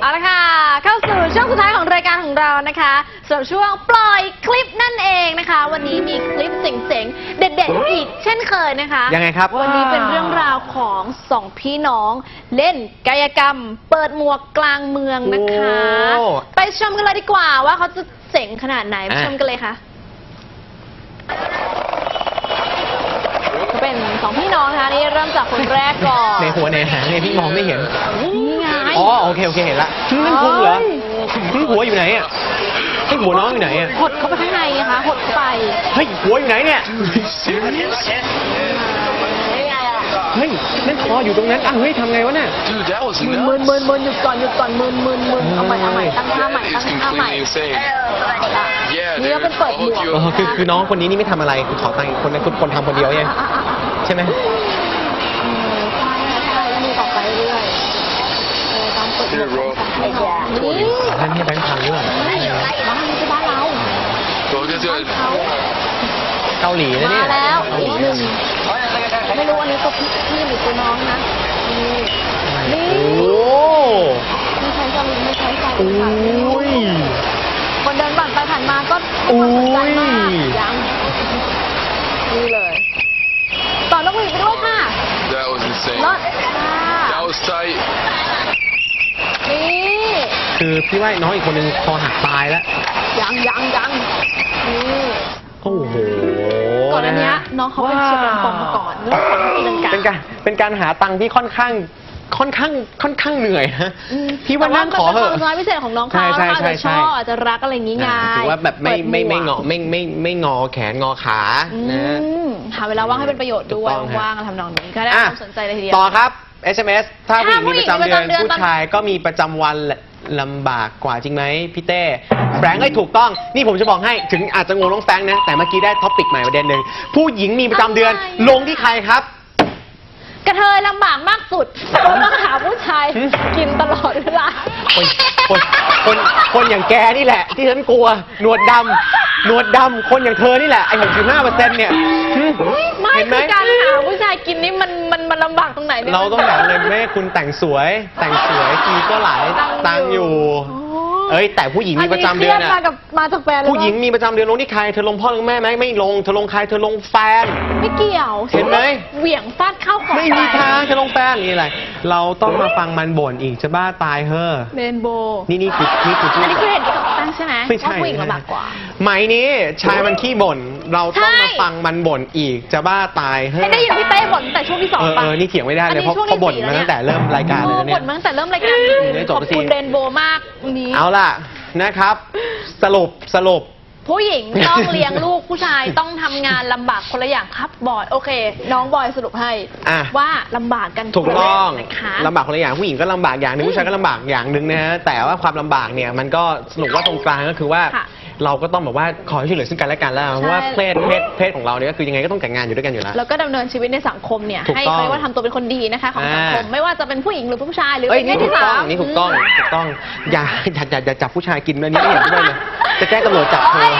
เอาละค่ะ เข้าสู่ช่วงสุดท้ายของรายการของเรานะคะสำหรับช่วงปล่อยคลิปนั่นเองนะคะ วันนี้มีคลิปเจ๋งๆ เด็ดๆ อีกเช่นเคยนะคะยังไงครับ วันนี้เป็นเรื่องราวของสองพี่น้อง เล่นกายกรรม เปิดหมวกกลางเมืองนะคะ โอ้ ไปชมกันเลยดีกว่าว่าเขาจะเจ๋งขนาดไหนไปอะชมกันเลยค่ะก็เป็นสองพี่น้องนะคะนี่เริ่มจากคนแรกก่อนในหัวในหางเนี่ยพี่มองไม่เห็น นี่ไง อ๋อโอเคโอเคเห็นละนั่นพุงเหรอหึหัวอยู่ไหนอะเฮ้ยหัวน้องอยู่ไหนอะหดเข้าไปข้างในนะคะหดเข้าไป เฮ้ยหัวอยู่ไหนเนี่ยเฮ้ยนั่นคออยู่ตรงนั้นอ้าวเฮ้ยทำไงวะเนี่ย Dude, that was มึน nuts. มึนมึนมึนหยุดก่อนหยุดก่อนมึนมึนมึนเอาใหม่เอาใหม่ตั้งท่าใหม่ It's ตั้งท่าใหม่ completely insane. Yeah, นี่ก็ dude. เป็นเปิดหมวก I'll hook you อ๋อ up. คือคือน้องคนนี้นี่ไม่ทำอะไรคือขอตังค์อีกคนนั้นคือคนทำคนเดียวเองอะอะอะใช่ไหม เออใช่ใช่แล้วมือออกไปเรื่อยๆเออต้องเปิดหมวกให้น้องนี่ นั่นให้แบงค์พันด้วย บ้านนี้คือบ้านเรา Go, let's do บ้าน it. เขา เกาหลีนะเนี่ยมาแล้วเกาหลีหนึ่งไม่รู้อันนี้ตัวพี่พี่หรือตัวน้องนะนี่นี่โอ้ไม่ใช้สลิงไม่ใช้สโอ้ลิงค่ะยคนเดินผ่านไปผ่านมาก็ให้ความสนใจมากอุ้ย ยังนี่เลยต่อนกหวีดไปด้วยค่ะ That was insane. รอดค่ะ That was tight. นี่ คือพี่ว่าน้องอีกคนนึงคอหักตายแล้วยังยังยัง นอันเนี้ยะฮะน้องเขาเป็นเชียร์เป็นปอมมาก่อนเรื่องของตีลังกา เป็นการเป็นการหาตังค์ที่ค่อนข้างค่อนข้างค่อนข้างเหนื่อยนะอืมพี่ว่านั่งขอเหแต่อะว่ามันเป็นความพิเศษของน้องเขาใช่ใช่เขาอาจจะใช่ชอบอาจจะรักอะไรอย่างงี้ไงอ่าถือว่าแบบไม่ไม่ไม่เปิดหงอไม่ไม่ไม่งอแขนงอขาอืนะมหาเวลาว่างให้เป็นประโยชน์ด้วยถูกต้องฮะว่างๆทำนองนี้ก็ได้อะความสนใจเลยทีเดียวต่อครับ SMS ถ้าผู้หญิงถ้ามีประจำผู้หญิงมีประจำเดืเดืออนนผู้ชายก็มีประจำวันลำบากกว่าจริงไหมพี่เต้แฟรงค์เอ้ยถูกต้อง นี่ผมจะบอกให้ถึงอาจจะงงน้องแฟรงค์นะ แต่เมื่อกี้ได้ท็อปิกใหม่ประเด็นหนึ่งผู้หญิงมีประจำเดือนอะไรลงที่ใครครับ กระเทยลำบากมากสุดเพราะต้องหาผู้ชายหืมกินตลอดเวลา คนคนคนคนอย่างแกนี่แหละ ที่ฉันกลัวหนวดดำหนวดดำคนอย่างเธอนี่แหละไอ้หกสิบห้าเปอร์เซ็นต์เนี่ยหืมไม่เห็นไหมคือการหาผู้ชายกินนี่มันมันมันลำบากตรงไหนเนี่ย เราต้องแบบเลยแม่คุณแต่งสวย แต่งสวยทีก็หลายตังค์อยู่ เอ้ยแต่ผู้หญิงมีประจำเดือนนนี้อะเครียมากับมาจากแฟนเลยผู้หญิงมีประจำเดือนลงที่ใครเธอลงพ่อลงแม่ไหมไม่ลงเธอลงใครเธอลงแฟน ไม่เกี่ยวเห็นไหม เหวี่ยงฟาดเข้าของไม่มีทางเธอลงแฟนนี่อะไรเราต้องมาฟังมันบ่นอีกจะบ้าตายเฮอเรนโบว์นี่นี่คือนี่คือพูอัดนนี้คือเห็นกับตั้งใช่ไหมไม่ใช่ว่าผู้หญิงลำบากกว่า ไหมนี้ชายมันขี้บ่นเราต้องใช่มาฟังมันบ่นอีกจะบ้าตายเฮ้ให้ได้ยินพี่เต้บ่นตั้งแต่ช่วงที่สองเออปะเออนี่เถียงไม่ได้เลยเพราะอันนี้ช่วงเขาบ่นที่สี่มาแล้วตั้งแต่เริ่มรายการเลยนะโอ้เนี่บ่ยนมาตั้งแต่เริ่มรายการอืมได้จบขอบสักทีคุณเรนโบว์มากวันนี้ เอาล่ะนะครับ สรุปสรุป ผู้หญิงต้องเลี้ยงลูกผู้ชายต้องทำงานลำบากคนละอย่างครับบอยโอเค น้องบอยสรุปให้ อะ ว่าลำบากกันถูกต้องคนละแบบนะคะลำบากคนละอย่างผู้หญิงก็ลำบากอย่างหนึ่งผู้ชายก็ลำบากอย่างหนึ่งนะฮะแต่ว่าความลำบากเนี่ยมันก็สรุปว่าตรงกลางก็คือว่า ค่ะ เราก็ต้องแบบว่าขอให้ช่วยเหลือซึ่งกันและกันแล้วเพราะว่าเพศเพศเพศของเราเนี่ยก็คือยังไงก็ต้องแต่งงานอยู่ด้วยกันอยู่แล้ว แล้วก็ดำเนินชีวิตในสังคมเนี่ยถูกให้ต้อง เขาเรียกว่าทำตัวเป็นคนดีนะคะของสังคมอ่าไม่ว่าจะเป็นผู้หญิงหรือผู้ชายหรือเอ้ยเป็นเพนี่ศถูที่กต้อสางม นี่ถูกต้องถูกต้องอย่าอย่าอย่าอย่าจับผู้ชายกินอันนี้ไม่เห็นด้วยเลยจะแจ้งตำรวจจับเธอ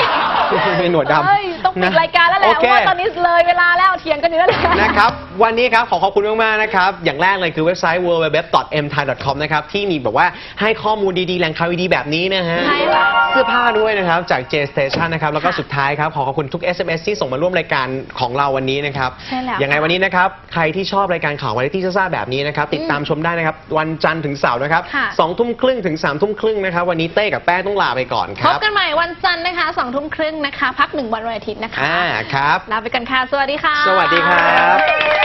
ในหนวดดำ เอ้ย ต้องปิดนะรายการแล้วแหละโอเพเค ราะว่าตอนนี้เลยเวลาแล้วเถียงกันอยู่แล้วแหละ นะครับ วันนี้ครับ ขอขอบคุณมาก ๆ นะครับ อย่างแรกเลยคือเว็บไซต์ www.mthai.com นะครับ ที่มีแบบว่าให้ข้อมูลดี ๆ แหล่งข่าวดีๆแบบนี้นะฮะ ใช่ค่ะเสื้อผ้าด้วยนะครับ จาก J Station นะครับ แล้วก็สุดท้ายครับ ขอขอบคุณทุก SMS ที่ส่งมาร่วมรายการของเราวันนี้นะครับใช่แล้วยังไงวันนี้นะครับ ใครที่ชอบรายการข่าววันที่ซ่าๆแบบนี้นะครับ ติดตามชมได้นะครับ วันจันทร์ถึงเสาร์นะครับค่ะ สองทุ่มครึ่งถึงสามทุ่มครึ่งนะครับ วันนี้เต้กับแป้งต้องลาไปก่อนคพรับ บกันใหม่วันจันทร์นะคะสองทุ่มครึ่งนะคะ พักหนึ่งวันวันอาทิตย์นะคะอ่าครับ ลาไปกันค่ะ สวัสดีค่ะ สวัสดีครับ